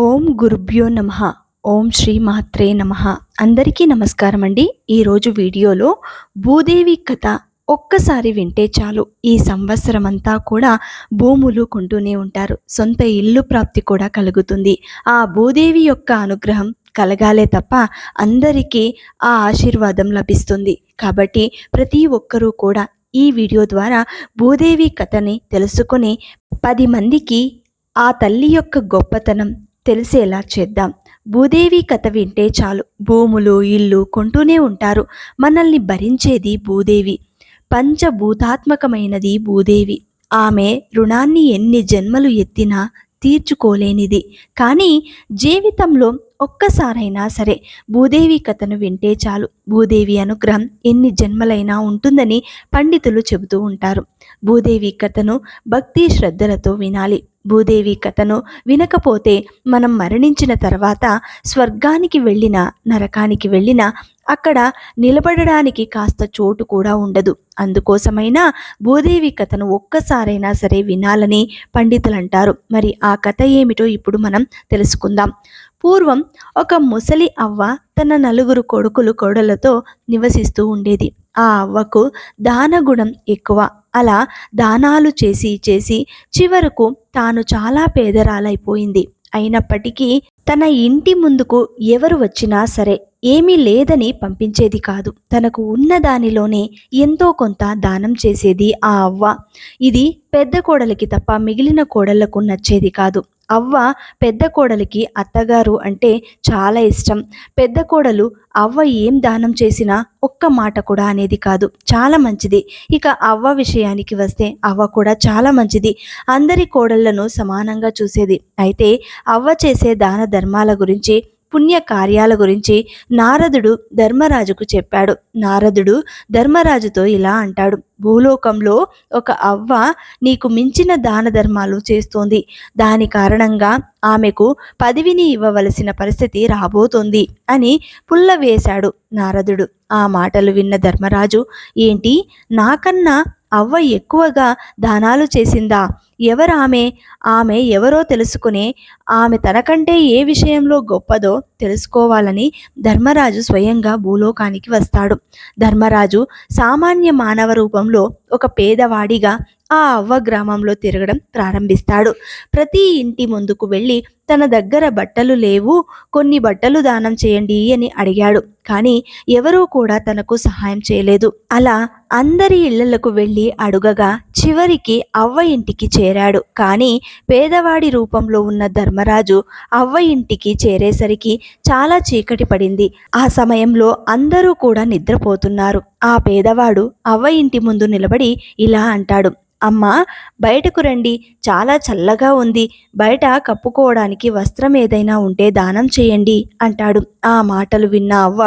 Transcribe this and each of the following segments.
ఓం గురుభ్యో నమ. ఓం శ్రీ మాత్రే నమ. అందరికీ నమస్కారం అండి. ఈరోజు వీడియోలో భూదేవి కథ ఒక్కసారి వింటే చాలు. ఈ సంవత్సరం అంతా కూడా భూములు కొంటూనే ఉంటారు. సొంత ఇల్లు ప్రాప్తి కూడా కలుగుతుంది. ఆ భూదేవి యొక్క అనుగ్రహం కలగాలే తప్ప అందరికీ ఆ ఆశీర్వాదం లభిస్తుంది. కాబట్టి ప్రతి ఒక్కరూ కూడా ఈ వీడియో ద్వారా భూదేవి కథని తెలుసుకొని పది మందికి ఆ తల్లి యొక్క గొప్పతనం తెలిసేలా చేద్దాం. భూదేవి కథ వింటే చాలు. భూములు ఇల్లు కొంటూనే ఉంటారు. మనల్ని భరించేది భూదేవి. పంచభూతాత్మకమైనది భూదేవి. ఆమె రుణాన్ని ఎన్ని జన్మలు ఎత్తినా తీర్చుకోలేనిది. కానీ జీవితంలో ఒక్కసారైనా సరే భూదేవి కథను వింటే చాలు. భూదేవి అనుగ్రహం ఎన్ని జన్మలైనా ఉంటుందని పండితులు చెబుతూ ఉంటారు. భూదేవి కథను భక్తి శ్రద్ధలతో వినాలి. భూదేవి కథను వినకపోతే మనం మరణించిన తర్వాత స్వర్గానికి వెళ్ళిన నరకానికి వెళ్ళినా అక్కడ నిలబడడానికి కాస్త చోటు కూడా ఉండదు. అందుకోసమైనా భూదేవి కథను ఒక్కసారైనా సరే వినాలని పండితులు అంటారు మరి ఆ కథ ఏమిటో ఇప్పుడు మనం తెలుసుకుందాం. పూర్వం ఒక ముసలి అవ్వ తన నలుగురు కొడుకులు కోడలతో నివసిస్తూ ఉండేది. ఆ అవ్వకు దానగుణం ఎక్కువ. అలా దానాలు చేసి చేసి చివరకు తాను చాలా పేదరాలైపోయింది. అయినప్పటికీ తన ఇంటి ముందుకు ఎవరు వచ్చినా సరే ఏమీ లేదని పంపించేది కాదు. తనకు ఉన్న దానిలోనే ఎంతో కొంత దానం చేసేది ఆ అవ్వ. ఇది పెద్ద కోడలికి తప్ప మిగిలిన కోడళ్ళకు నచ్చేది కాదు. అవ్వ పెద్ద కోడలికి అత్తగారు అంటే చాలా ఇష్టం. పెద్ద కోడలు అవ్వ ఏం దానం చేసినా ఒక్క మాట కూడా అనేది కాదు. చాలా మంచిది. ఇక అవ్వ విషయానికి వస్తే అవ్వ కూడా చాలా మంచిది. అందరి కోడళ్ళను సమానంగా చూసేది. అయితే అవ్వ చేసే దాన ధర్మాల గురించి పుణ్య కార్యాల గురించి నారదుడు ధర్మరాజుకు చెప్పాడు. నారదుడు ధర్మరాజుతో ఇలా అంటాడు. భూలోకంలో ఒక అవ్వ నీకు మించిన దాన ధర్మాలు చేస్తోంది. దాని కారణంగా ఆమెకు పదవిని ఇవ్వవలసిన పరిస్థితి రాబోతోంది అని పుల్ల వేశాడు నారదుడు. ఆ మాటలు విన్న ధర్మరాజు ఏంటి? నాకన్నా అవ్వ ఎక్కువగా దానాలు చేసిందా? ఎవరామె? ఆమె ఎవరో తెలుసుకునే ఆమె తనకంటే ఏ విషయంలో గొప్పదో తెలుసుకోవాలని ధర్మరాజు స్వయంగా భూలోకానికి వస్తాడు. ధర్మరాజు సామాన్య మానవ రూపంలో ఒక పేదవాడిగా ఆ అవ్వ గ్రామంలో తిరగడం ప్రారంభిస్తాడు. ప్రతి ఇంటి ముందుకు వెళ్ళి తన దగ్గర బట్టలు లేవు కొన్ని బట్టలు దానం చేయండి అని అడిగాడు. కానీ ఎవరూ కూడా తనకు సహాయం చేయలేదు. అలా అందరి ఇళ్ళకు వెళ్ళి అడుగగా చివరికి అవ్వ ఇంటికి చేరాడు. కానీ పేదవాడి రూపంలో ఉన్న ధర్మరాజు అవ్వ ఇంటికి చేరేసరికి చాలా చీకటి పడింది. ఆ సమయంలో అందరూ కూడా నిద్రపోతున్నారు. ఆ పేదవాడు అవ్వ ఇంటి ముందు నిలబడి ఇలా అంటాడు. అమ్మా బయటకు రండి. చాలా చల్లగా ఉంది. బయట కప్పుకోవడానికి వస్త్రం ఏదైనా ఉంటే దానం చేయండి అంటాడు. ఆ మాటలు విన్న అవ్వ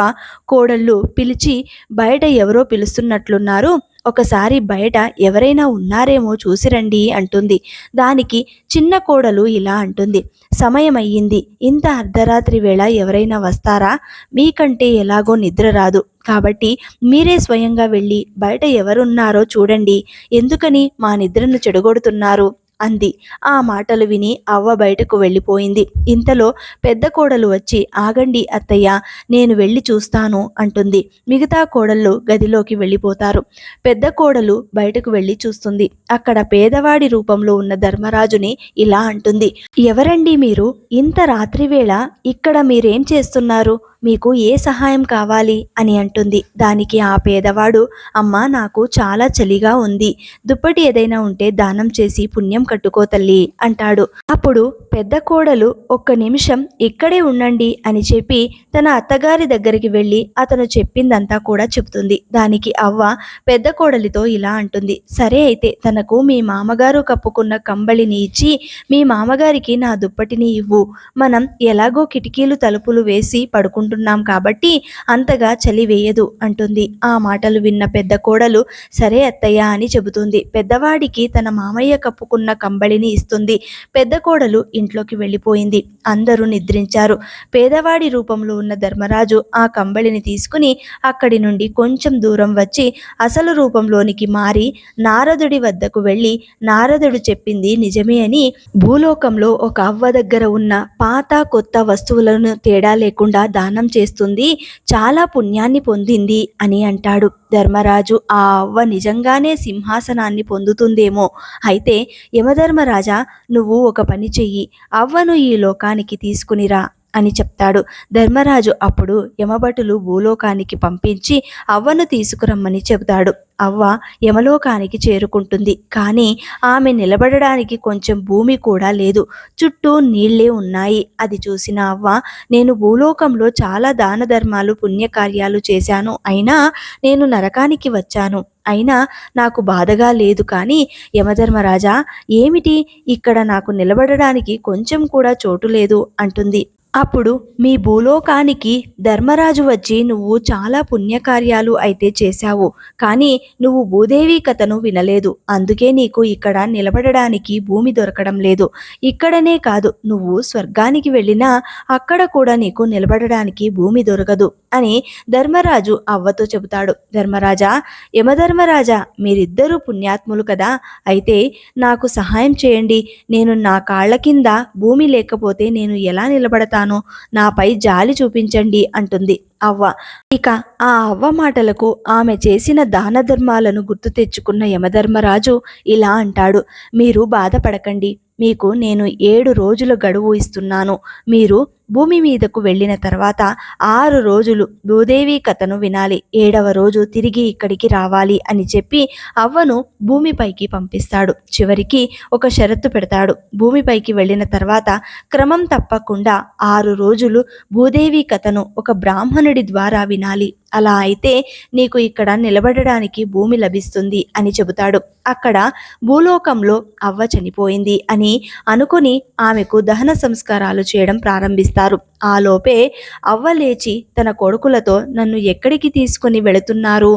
కోడళ్ళు పిలిచి బయట ఎవరో పిలుస్తున్నట్లున్నారు. ఒకసారి బయట ఎవరైనా ఉన్నారేమో చూసిరండి అంటుంది. దానికి చిన్న కోడలు ఇలా అంటుంది. సమయమయ్యింది ఇంత అర్ధరాత్రి వేళ ఎవరైనా వస్తారా? మీకంటే ఎలాగో నిద్ర రాదు. కాబట్టి మీరే స్వయంగా వెళ్ళి బయట ఎవరున్నారో చూడండి. ఎందుకని మా నిద్రను చెడగొడుతున్నారు? అంది. ఆ మాటలు విని అవ్వ బయటకు వెళ్ళిపోయింది. ఇంతలో పెద్ద కోడలు వచ్చి ఆగండి అత్తయ్య నేను వెళ్ళి చూస్తాను అంటుంది. మిగతా కోడళ్ళు గదిలోకి వెళ్ళిపోతారు. పెద్ద కోడలు బయటకు వెళ్ళి చూస్తుంది. అక్కడ పేదవాడి రూపంలో ఉన్న ధర్మరాజుని ఇలా అంటుంది. ఎవరండి మీరు? ఇంత రాత్రివేళ ఇక్కడ మీరేం చేస్తున్నారు? మీకు ఏ సహాయం కావాలి అని అంటుంది. దానికి ఆ పేదవాడు అమ్మ నాకు చాలా చలిగా ఉంది. దుప్పటి ఏదైనా ఉంటే దానం చేసి పుణ్యం కట్టుకో తల్లి అంటాడు. అప్పుడు పెద్ద కోడలు ఒక్క నిమిషం ఇక్కడే ఉండండి అని చెప్పి తన అత్తగారి దగ్గరికి వెళ్ళి అతను చెప్పిందంతా కూడా చెప్తుంది దానికి అవ్వ పెద్ద కోడలితో ఇలా అంటుంది. సరే అయితే తనకు మీ మామగారు కప్పుకున్న కంబళిని ఇచ్చి మీ మామగారికి నా దుప్పటిని ఇవ్వు. మనం ఎలాగో కిటికీలు తలుపులు వేసి పడుకుంటాం చేసుకుంటున్నాం కాబట్టి అంతగా చలి వేయదు అంటుంది. ఆ మాటలు విన్న పెద్ద కోడలు సరే అత్తయ్య అని చెబుతుంది. పెద్దవాడికి తన మామయ్య కప్పుకున్న కంబళిని ఇస్తుంది. పెద్ద కోడలు ఇంట్లోకి వెళ్ళిపోయింది. అందరూ నిద్రించారు. పేదవాడి రూపంలో ఉన్న ధర్మరాజు ఆ కంబళిని తీసుకుని అక్కడి నుండి కొంచెం దూరం వచ్చి అసలు రూపంలోనికి మారి నారదుడి వద్దకు వెళ్ళి నారదుడు చెప్పింది నిజమే అని భూలోకంలో ఒక అవ్వ దగ్గర ఉన్న పాత కొత్త వస్తువులను తేడా లేకుండా దానం చేస్తుంది చాలా పుణ్యాన్ని పొందింది అని అంటాడు. ధర్మరాజు ఆ అవ్వ నిజంగానే సింహాసనాన్ని పొందుతుందేమో. అయితే యమధర్మరాజా నువ్వు ఒక పని చెయ్యి. అవ్వను ఈ లోకానికి తీసుకునిరా. అని చెప్తాడు. ధర్మరాజు అప్పుడు యమభటులు భూలోకానికి పంపించి అవ్వను తీసుకురమ్మని చెబుతాడు. అవ్వ యమలోకానికి చేరుకుంటుంది. కానీ ఆమె నిలబడడానికి కొంచెం భూమి కూడా లేదు. చుట్టూ నీళ్ళే ఉన్నాయి. అది చూసిన అవ్వ నేను భూలోకంలో చాలా దాన ధర్మాలు పుణ్యకార్యాలు చేశాను. అయినా నేను నరకానికి వచ్చాను. అయినా నాకు బాధగా లేదు. కానీ యమధర్మరాజా ఏమిటి? ఇక్కడ నాకు నిలబడడానికి కొంచెం కూడా చోటు లేదు అంటుంది. అప్పుడు మీ భూలోకానికి ధర్మరాజు వచ్చి నువ్వు చాలా పుణ్యకార్యాలు అయితే చేశావు. కానీ నువ్వు భూదేవి కథను వినలేదు. అందుకే నీకు ఇక్కడ నిలబడడానికి భూమి దొరకడం లేదు. ఇక్కడనే కాదు నువ్వు స్వర్గానికి వెళ్ళినా అక్కడ కూడా నీకు నిలబడడానికి భూమి దొరకదు. అని ధర్మరాజు అవ్వతో చెబుతాడు. ధర్మరాజా యమధర్మరాజా మీరిద్దరూ పుణ్యాత్ములు కదా? అయితే నాకు సహాయం చేయండి. నేను నా కాళ్ళ కింద భూమి లేకపోతే నేను ఎలా నిలబడతాను? నాపై జాలి చూపించండి అంటుంది అవ్వ. ఇక ఆ అవ్వ మాటలకు ఆమె చేసిన దాన ధర్మాలను గుర్తు తెచ్చుకున్న యమధర్మరాజు ఇలా అంటాడు. మీరు బాధపడకండి. మీకు నేను ఏడు రోజుల గడువు ఇస్తున్నాను. మీరు భూమి మీదకు వెళ్ళిన తర్వాత ఆరు రోజులు భూదేవి కథను వినాలి. ఏడవ రోజు తిరిగి ఇక్కడికి రావాలి అని చెప్పి అవ్వను భూమిపైకి పంపిస్తాడు. చివరికి ఒక షరతు పెడతాడు. భూమిపైకి వెళ్ళిన తర్వాత క్రమం తప్పకుండా ఆరు రోజులు భూదేవి కథను ఒక బ్రాహ్మణుడి ద్వారా వినాలి. అలా అయితే నీకు ఇక్కడ నిలబడడానికి భూమి లభిస్తుంది అని చెబుతాడు. అక్కడ భూలోకంలో అవ్వ చనిపోయింది అని అనుకుని ఆమెకు దహన సంస్కారాలు చేయడం ప్రారంభిస్తారు. ఆ లోపే అవ్వ లేచి తన కొడుకులతో నన్ను ఎక్కడికి తీసుకుని వెళుతున్నారు?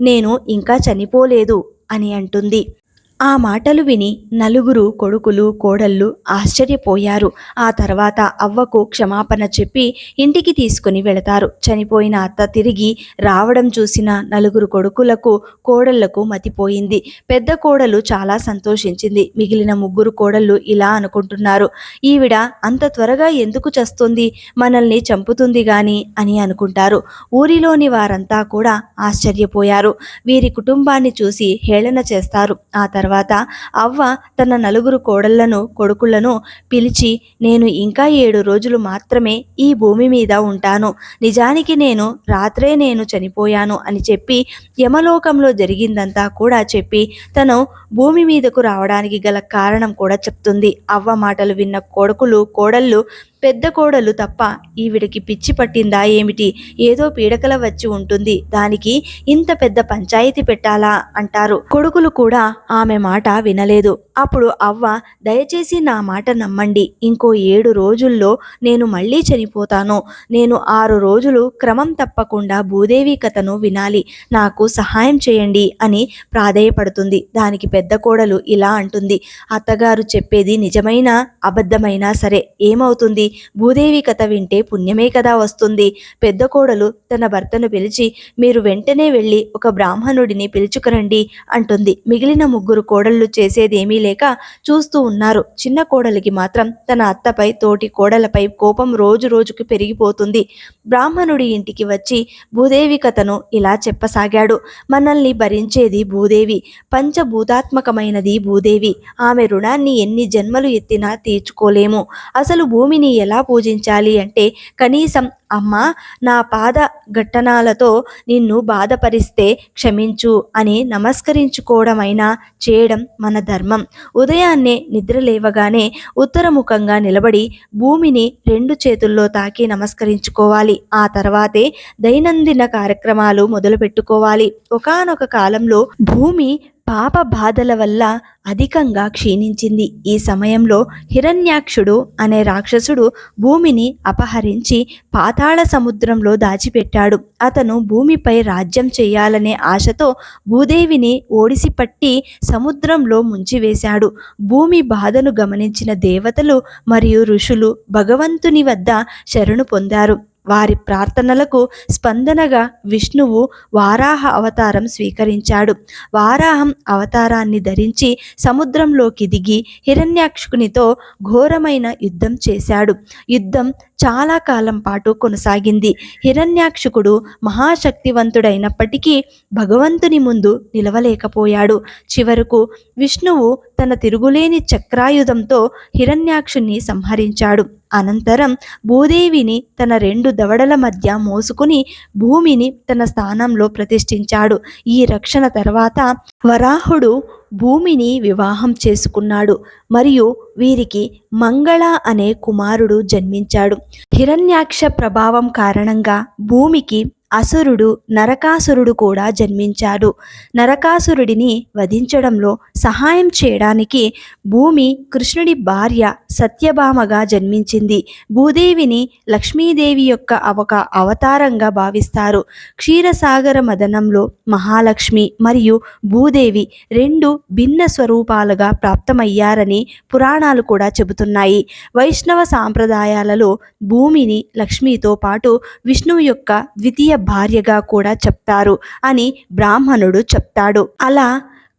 నేను ఇంకా చనిపోలేదు అని అంటుంది. ఆ మాటలు విని నలుగురు కొడుకులు కోడళ్ళు ఆశ్చర్యపోయారు. ఆ తర్వాత అవ్వకు క్షమాపణ చెప్పి ఇంటికి తీసుకుని వెళతారు. చనిపోయిన అత్త తిరిగి రావడం చూసిన నలుగురు కొడుకులకు కోడళ్ళకు మతిపోయింది. పెద్ద కోడలు చాలా సంతోషించింది. మిగిలిన ముగ్గురు కోడళ్ళు ఇలా అనుకుంటున్నారు. ఈవిడ అంత త్వరగా ఎందుకు చస్తుంది? మనల్ని చంపుతుంది గాని అని అనుకుంటారు. ఊరిలోని వారంతా కూడా ఆశ్చర్యపోయారు. వీరి కుటుంబాన్ని చూసి హేళన చేస్తారు. ఆ తర్వాత తర్వాత అవ్వ తన నలుగురు కోడళ్ళను కొడుకులను పిలిచి నేను ఇంకా ఏడు రోజులు మాత్రమే ఈ భూమి మీద ఉంటాను. నిజానికి నేను రాత్రే నేను చనిపోయాను అని చెప్పి యమలోకంలో జరిగిందంతా కూడా చెప్పి తను భూమి మీదకు రావడానికి గల కారణం కూడా చెప్తుంది. అవ్వ మాటలు విన్న కొడుకులు కోడళ్ళు పెద్ద కోడలు తప్ప ఈవిడికి పిచ్చి పట్టిందా ఏమిటి? ఏదో పీడకల వచ్చి ఉంటుంది. దానికి ఇంత పెద్ద పంచాయతీ పెట్టాలా? అంటారు. కొడుకులు కూడా ఆమె మాట వినలేదు. అప్పుడు అవ్వ దయచేసి నా మాట నమ్మండి. ఇంకో ఏడు రోజుల్లో నేను మళ్ళీ చనిపోతాను. నేను ఆరు రోజులు క్రమం తప్పకుండా భూదేవి కథను వినాలి. నాకు సహాయం చేయండి అని ప్రాధేయపడుతుంది. దానికి పెద్ద కోడలు ఇలా అంటుంది. అత్తగారు చెప్పేది నిజమైన అబద్ధమైనా సరే ఏమవుతుంది? భూదేవి కథ వింటే పుణ్యమే కదా వస్తుంది. పెద్ద కోడలు తన భర్తను పిలిచి మీరు వెంటనే వెళ్ళి ఒక బ్రాహ్మణుడిని పిలుచుకురండి అంటుంది. మిగిలిన ముగ్గురు కోడళ్ళు చేసేదేమీ లేక చూస్తూ ఉన్నారు. చిన్న కోడలికి మాత్రం తన అత్తపై తోటి కోడలపై కోపం రోజు రోజుకు పెరిగిపోతుంది. బ్రాహ్మణుడి ఇంటికి వచ్చి భూదేవి కథను ఇలా చెప్పసాగాడు. మనల్ని భరించేది భూదేవి పంచభూతాత్మకమైనది భూదేవి. ఆమె రుణాన్ని ఎన్ని జన్మలు ఎత్తినా తీర్చుకోలేము. అసలు భూమిని ఎలా పూజించాలి అంటే కనీసం అమ్మ నా పాద ఘట్టనాలతో నిన్ను బాధపరిస్తే క్షమించు అని నమస్కరించుకోవడమైనా చేయడం మన ధర్మం. ఉదయాన్నే నిద్ర లేవగానే ఉత్తరముఖంగా నిలబడి భూమిని రెండు చేతుల్లో తాకి నమస్కరించుకోవాలి. ఆ తర్వాతే దైనందిన కార్యక్రమాలు మొదలు పెట్టుకోవాలి ఒకానొక కాలంలో భూమి పాప బాధల వల్ల అధికంగా క్షీణించింది. ఈ సమయంలో హిరణ్యాక్షుడు అనే రాక్షసుడు భూమిని అపహరించి పాతాళ సముద్రంలో దాచిపెట్టాడు. అతను భూమిపై రాజ్యం చేయాలనే ఆశతో భూదేవిని ఓడిసిపట్టి సముద్రంలో ముంచివేశాడు. భూమి బాధను గమనించిన దేవతలు మరియు ఋషులు భగవంతుని వద్ద శరణు పొందారు. వారి ప్రార్థనలకు స్పందనగా విష్ణువు వారాహ అవతారం స్వీకరించాడు. వారాహం అవతారాన్ని ధరించి సముద్రంలోకి దిగి హిరణ్యాక్షునితో ఘోరమైన యుద్ధం చేశాడు. యుద్ధం చాలా కాలం పాటు కొనసాగింది. హిరణ్యాక్షకుడు మహాశక్తివంతుడైనప్పటికీ భగవంతుని ముందు నిలవలేకపోయాడు. చివరకు విష్ణువు తన తిరుగులేని చక్రాయుధంతో హిరణ్యాక్షుణ్ణి సంహరించాడు. అనంతరం భూదేవిని తన రెండు దవడల మధ్య మోసుకుని భూమిని తన స్థానంలో ప్రతిష్ఠించాడు. ఈ రక్షణ తర్వాత వరాహుడు భూమిని వివాహం చేసుకున్నాడు మరియు వీరికి మంగళ అనే కుమారుడు జన్మించాడు. హిరణ్యాక్ష ప్రభావం కారణంగా భూమికి అసురుడు నరకాసురుడు కూడా జన్మించాడు. నరకాసురుడిని వధించడంలో సహాయం చేయడానికి భూమి కృష్ణుడి భార్య సత్యభామగా జన్మించింది. భూదేవిని లక్ష్మీదేవి యొక్క ఒక అవతారంగా భావిస్తారు. క్షీరసాగర మదనంలో మహాలక్ష్మి మరియు భూదేవి రెండు భిన్న స్వరూపాలుగా ప్రాప్తమయ్యారని పురాణాలు కూడా చెబుతున్నాయి. వైష్ణవ సాంప్రదాయాలలో భూమిని లక్ష్మితో పాటు విష్ణువు యొక్క ద్వితీయ భార్యగా కూడా చెప్తారు అని బ్రాహ్మణుడు చెప్తాడు. అలా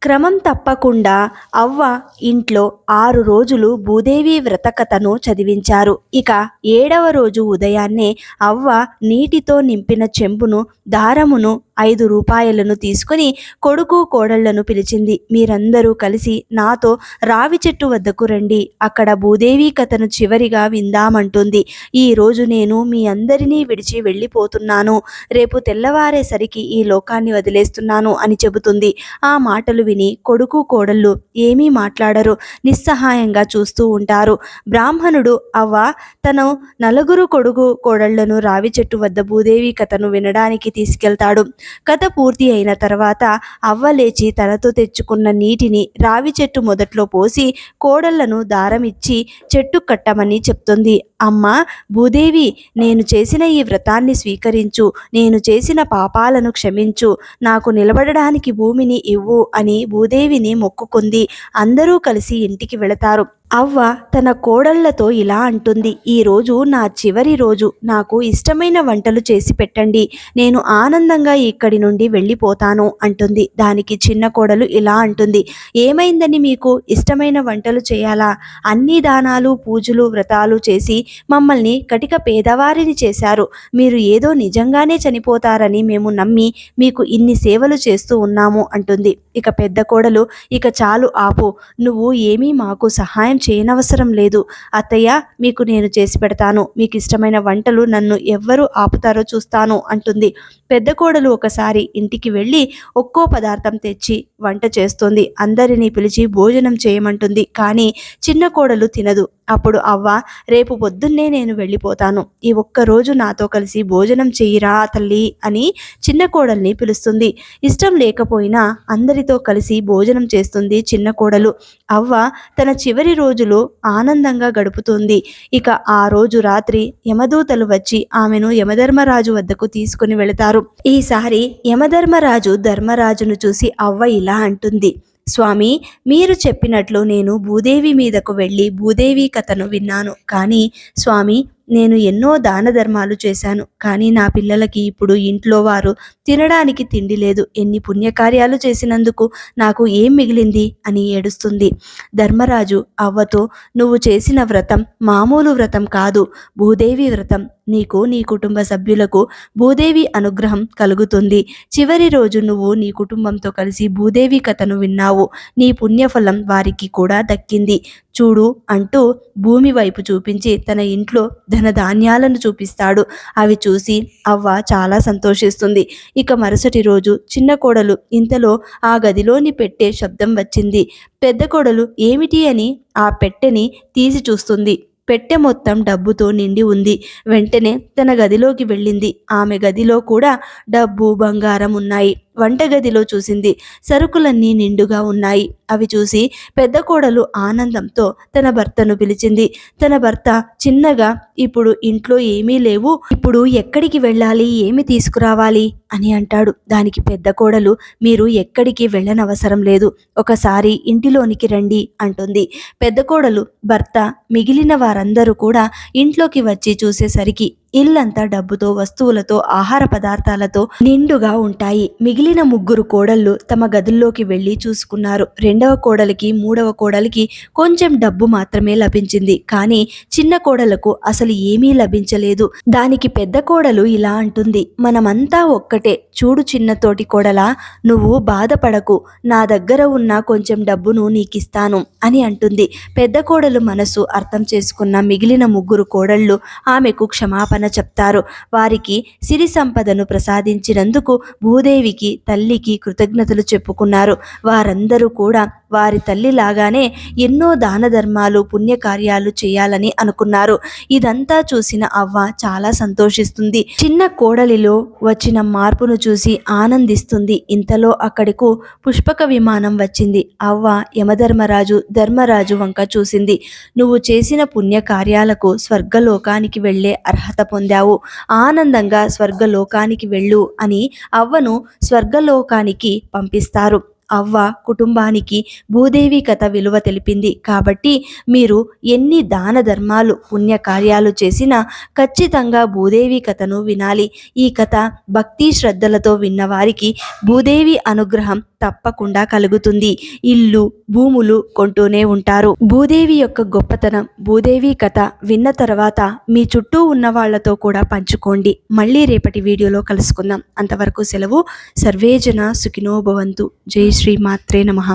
క్రమం తప్పకుండా అవ్వ ఇంట్లో ఆరు రోజులు భూదేవి వ్రతకథను చదివించారు. ఇక ఏడవ రోజు ఉదయాన్నే అవ్వ నీటితో నింపిన చెంబును దారమును ఐదు రూపాయలను తీసుకుని కొడుకు కోడళ్ళను పిలిచింది. మీరందరూ కలిసి నాతో రావి చెట్టు వద్దకు రండి అక్కడ భూదేవి కథను చివరిగా విందామంటుంది. ఈ రోజు నేను మీ అందరినీ విడిచి వెళ్ళిపోతున్నాను. రేపు తెల్లవారేసరికి ఈ లోకాన్ని వదిలేస్తున్నాను అని చెబుతుంది. ఆ మాటలు విని కొడుకు కోడళ్ళు ఏమీ మాట్లాడరు నిస్సహాయంగా చూస్తూ ఉంటారు. బ్రాహ్మణుడు అవ్వ తను నలుగురు కొడుకు కోడళ్ళను రావి చెట్టు వద్ద భూదేవి కథను వినడానికి తీసుకెళ్తాడు. కథ పూర్తి అయిన తర్వాత అవ్వ లేచి తనతో తెచ్చుకున్న నీటిని రావి చెట్టు మొదట్లో పోసి కోడళ్ళను దారం ఇచ్చి చెట్టు కట్టమని చెప్తుంది. అమ్మ భూదేవి నేను చేసిన ఈ వ్రతాన్ని స్వీకరించు నేను చేసిన పాపాలను క్షమించు నాకు నిలబడడానికి భూమిని ఇవ్వు అని భూదేవిని మొక్కుకుంది. అందరూ కలిసి ఇంటికి వెళతారు. అవ్వ తన కోడళ్ళతో ఇలా అంటుంది ఈ రోజు నా చివరి రోజు నాకు ఇష్టమైన వంటలు చేసి పెట్టండి నేను ఆనందంగా ఇక్కడి నుండి వెళ్ళిపోతాను అంటుంది. దానికి చిన్న కోడలు ఇలా అంటుంది ఏమైందని మీకు? ఇష్టమైన వంటలు చేయాలా? అన్ని దానాలు పూజలు వ్రతాలు చేసి మమ్మల్ని కటిక పేదవారిని చేశారు. మీరు ఏదో నిజంగానే చనిపోతారని మేము నమ్మి మీకు ఇన్ని సేవలు చేస్తూ ఉన్నాము అంటుంది. ఇక పెద్ద కోడలు ఇక చాలు ఆపు నువ్వు ఏమీ మాకు సహాయం చేయనవసరం లేదు. అత్తయ్య మీకు నేను చేసి పెడతాను. మీకు ఇష్టమైన వంటలు నన్ను ఎవ్వరు ఆపుతారో చూస్తాను అంటుంది. పెద్ద కోడలు ఒకసారి ఇంటికి వెళ్ళి ఒక్కో పదార్థం తెచ్చి వంట చేస్తుంది. అందరినీ పిలిచి భోజనం చేయమంటుంది. కానీ చిన్న కోడలు తినదు. అప్పుడు అవ్వ రేపు పొద్దున్నే నేను వెళ్ళిపోతాను. ఈ ఒక్క రోజు నాతో కలిసి భోజనం చెయ్యిరా తల్లి అని చిన్న కోడల్ని పిలుస్తుంది. ఇష్టం లేకపోయినా అందరితో కలిసి భోజనం చేస్తుంది చిన్న కోడలు. అవ్వ తన చివరి రోజులు ఆనందంగా గడుపుతుంది. ఇక ఆ రోజు రాత్రి యమదూతలు వచ్చి ఆమెను యమధర్మరాజు వద్దకు తీసుకుని వెళతారు. ఈసారి యమధర్మరాజు ధర్మరాజును చూసి అవ్వ ఇలా అంటుంది. స్వామి మీరు చెప్పినట్లు నేను భూదేవి మీదకు వెళ్ళి భూదేవి కథను విన్నాను. కానీ స్వామి నేను ఎన్నో దాన ధర్మాలు చేశాను కానీ నా పిల్లలకి ఇప్పుడు ఇంట్లో వారు తినడానికి తిండి లేదు. ఎన్ని పుణ్యకార్యాలు చేసినందుకు నాకు ఏం మిగిలింది? అని ఏడుస్తుంది. ధర్మరాజు అవ్వతో నువ్వు చేసిన వ్రతం మామూలు వ్రతం కాదు భూదేవి వ్రతం. నీకు నీ కుటుంబ సభ్యులకు భూదేవి అనుగ్రహం కలుగుతుంది. చివరి రోజు నువ్వు నీ కుటుంబంతో కలిసి భూదేవి కథను విన్నావు. నీ పుణ్యఫలం వారికి కూడా దక్కింది. చూడు అంటూ భూమి వైపు చూపించి తన ఇంట్లో ధనధాన్యాలను చూపిస్తాడు. అవి చూసి అవ్వ చాలా సంతోషిస్తుంది. ఇక మరుసటి రోజు చిన్న కోడలు ఇంతలో ఆ గదిలోని పెట్టే శబ్దం వచ్చింది. పెద్ద కోడలు ఏమిటి అని ఆ పెట్టెని తీసి చూస్తుంది. పెట్టె మొత్తం డబ్బుతో నిండి ఉంది. వెంటనే తన గదిలోకి వెళ్ళింది. ఆమె గదిలో కూడా డబ్బు బంగారం ఉన్నాయి. వంటగదిలో చూసింది. సరుకులన్నీ నిండుగా ఉన్నాయి. అవి చూసి పెద్ద కోడలు ఆనందంతో తన భర్తను పిలిచింది. తన భర్త చిన్నగా ఇప్పుడు ఇంట్లో ఏమీ లేవు. ఇప్పుడు ఎక్కడికి వెళ్ళాలి? ఏమి తీసుకురావాలి? అని అంటాడు. దానికి పెద్ద కోడలు మీరు ఎక్కడికి వెళ్ళనవసరం లేదు ఒకసారి ఇంటిలోనికి రండి అంటుంది. పెద్ద కోడలు భర్త మిగిలిన వారందరూ కూడా ఇంట్లోకి వచ్చి చూసేసరికి ఇల్లంతా డబ్బుతో వస్తువులతో ఆహార పదార్థాలతో నిండుగా ఉంటాయి. మిగిలిన ముగ్గురు కోడళ్ళు తమ గదుల్లోకి వెళ్ళి చూసుకున్నారు. రెండవ కోడలికి మూడవ కోడలికి కొంచెం డబ్బు మాత్రమే లభించింది. కానీ చిన్న కోడలకు అసలు ఏమీ లభించలేదు. దానికి పెద్ద కోడలు ఇలా అంటుంది. మనమంతా ఒక్కటి చూడు చిన్న తోటి కోడలా నువ్వు బాధపడకు. నా దగ్గర ఉన్న కొంచెం డబ్బును నీకిస్తాను అని అంటుంది. పెద్ద కోడలు మనసు అర్థం చేసుకున్న మిగిలిన ముగ్గురు కోడళ్ళు ఆమెకు క్షమాపణ చెప్తారు. వారికి సిరి సంపదను ప్రసాదించినందుకు భూదేవికి తల్లికి కృతజ్ఞతలు చెప్పుకున్నారు. వారందరూ కూడా వారి తల్లి లాగానే ఎన్నో దాన ధర్మాలు పుణ్యకార్యాలు చేయాలని అనుకున్నారు. ఇదంతా చూసిన అవ్వ చాలా సంతోషిస్తుంది. చిన్న కోడలిలో వచ్చిన మార్పును చూసి ఆనందిస్తుంది. ఇంతలో అక్కడికు పుష్పక విమానం వచ్చింది. అవ్వ యమధర్మరాజు ధర్మరాజు వంక చూసింది. నువ్వు చేసిన పుణ్యకార్యాలకు స్వర్గలోకానికి వెళ్ళే అర్హత పొందావు. ఆనందంగా స్వర్గలోకానికి వెళ్ళు అని అవ్వను స్వర్గలోకానికి పంపిస్తారు. అవ్వ కుటుంబానికి భూదేవి కథ విలువ తెలిపింది. కాబట్టి మీరు ఎన్ని దాన ధర్మాలు పుణ్యకార్యాలు చేసినా ఖచ్చితంగా భూదేవి కథను వినాలి. ఈ కథ భక్తి శ్రద్ధలతో విన్నవారికి భూదేవి అనుగ్రహం తప్పకుండా కలుగుతుంది. ఇల్లు భూములు కొంటూనే ఉంటారు. భూదేవి యొక్క గొప్పతనం భూదేవి కథ విన్న తర్వాత మీ చుట్టూ ఉన్న వాళ్ళతో కూడా పంచుకోండి. మళ్ళీ రేపటి వీడియోలో కలుసుకుందాం. అంతవరకు సెలవు. సర్వేజన సుఖినో భవంతు. జై శ్రీ మాత్రే నమః.